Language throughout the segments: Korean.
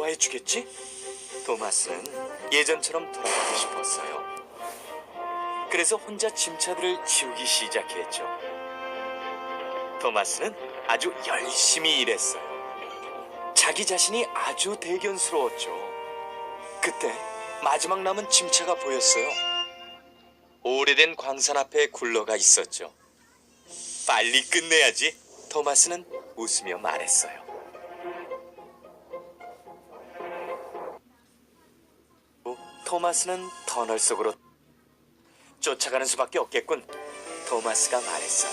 좋아해 주겠지? 토마스는 예전처럼 돌아가고 싶었어요. 그래서 혼자 짐차들을 치우기 시작했죠. 토마스는 아주 열심히 일했어요. 자기 자신이 아주 대견스러웠죠. 그때 마지막 남은 짐차가 보였어요. 오래된 광산 앞에 굴러가 있었죠. 빨리 끝내야지. 토마스는 웃으며 말했어요. 토마스는 터널 속으로 쫓아가는 수밖에 없겠군. 토마스가 말했어요.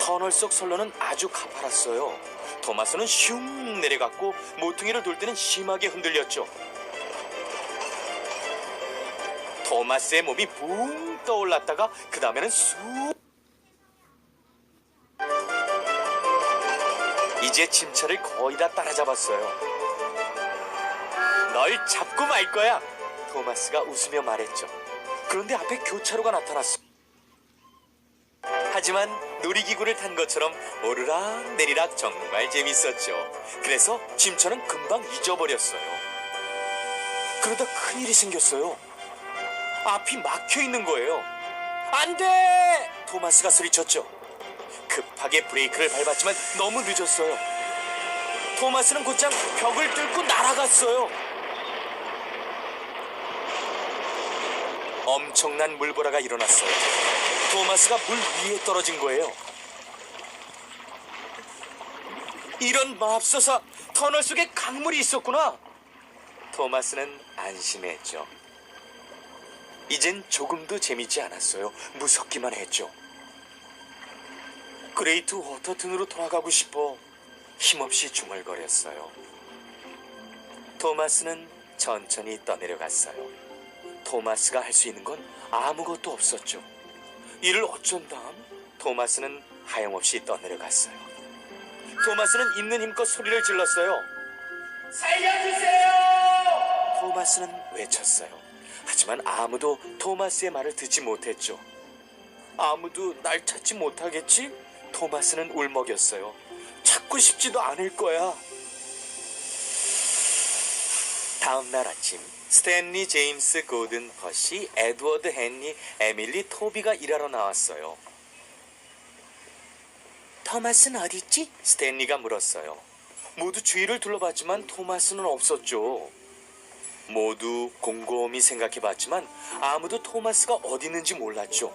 터널 속 선로는 아주 가파랐어요. 토마스는 슝 내려갔고 모퉁이를 돌 때는 심하게 흔들렸죠. 토마스의 몸이 붕 떠올랐다가 그 다음에는 쑥 이제 짐차를 거의 다 따라잡았어요. 널 잡고 말 거야. 토마스가 웃으며 말했죠. 그런데 앞에 교차로가 나타났어. 하지만 놀이기구를 탄 것처럼 오르락 내리락 정말 재밌었죠. 그래서 짐차는 금방 잊어버렸어요. 그러다 큰일이 생겼어요. 앞이 막혀 있는 거예요. 안 돼! 토마스가 소리쳤죠. 급하게 브레이크를 밟았지만 너무 늦었어요. 토마스는 곧장 벽을 뚫고 날아갔어요. 엄청난 물보라가 일어났어요. 토마스가 물 위에 떨어진 거예요. 이런 맙소사 터널 속에 강물이 있었구나. 토마스는 안심했죠. 이젠 조금도 재밌지 않았어요. 무섭기만 했죠. 그레이트 워터튼으로 돌아가고 싶어 힘없이 중얼거렸어요. 토마스는 천천히 떠내려갔어요. 토마스가 할 수 있는 건 아무것도 없었죠. 이를 어쩐 다음 토마스는 하염없이 떠내려갔어요. 토마스는 있는 힘껏 소리를 질렀어요. 살려주세요! 토마스는 외쳤어요. 하지만 아무도 토마스의 말을 듣지 못했죠. 아무도 날 찾지 못하겠지? 토마스는 울먹였어요. 찾고 싶지도 않을 거야. 다음 날 아침 스탠리 제임스 고든 퍼시 에드워드 헨리 에밀리 토비가 일하러 나왔어요. 토마스는 어디 있지? 스탠리가 물었어요. 모두 주위를 둘러봤지만 토마스는 없었죠. 모두 곰곰이 생각해봤지만 아무도 토마스가 어디 있는지 몰랐죠.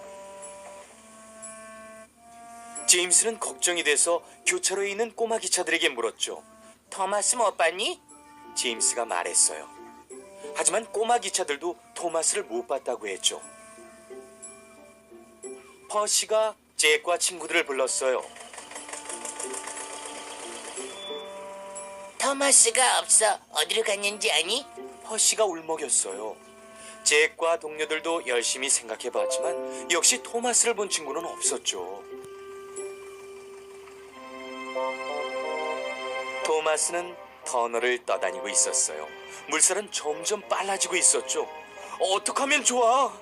제임스는 걱정이 돼서 교차로에 있는 꼬마 기차들에게 물었죠. 토마스 못 봤니? 제임스가 말했어요. 하지만 꼬마 기차들도 토마스를 못 봤다고 했죠. 퍼시가 잭과 친구들을 불렀어요. 토마스가 없어. 어디로 갔는지 아니? 퍼시가 울먹였어요. 잭과 동료들도 열심히 생각해봤지만 역시 토마스를 본 친구는 없었죠. 토마스는 터널을 떠다니고 있었어요. 물살은 점점 빨라지고 있었죠. 어떡하면 좋아?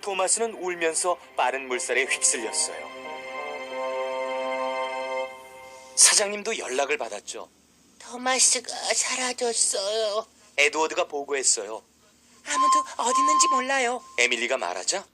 토마스는 울면서 빠른 물살에 휩쓸렸어요. 사장님도 연락을 받았죠. 토마스가 사라졌어요. 에드워드가 보고했어요. 아무도 어디 있는지 몰라요. 에밀리가 말하자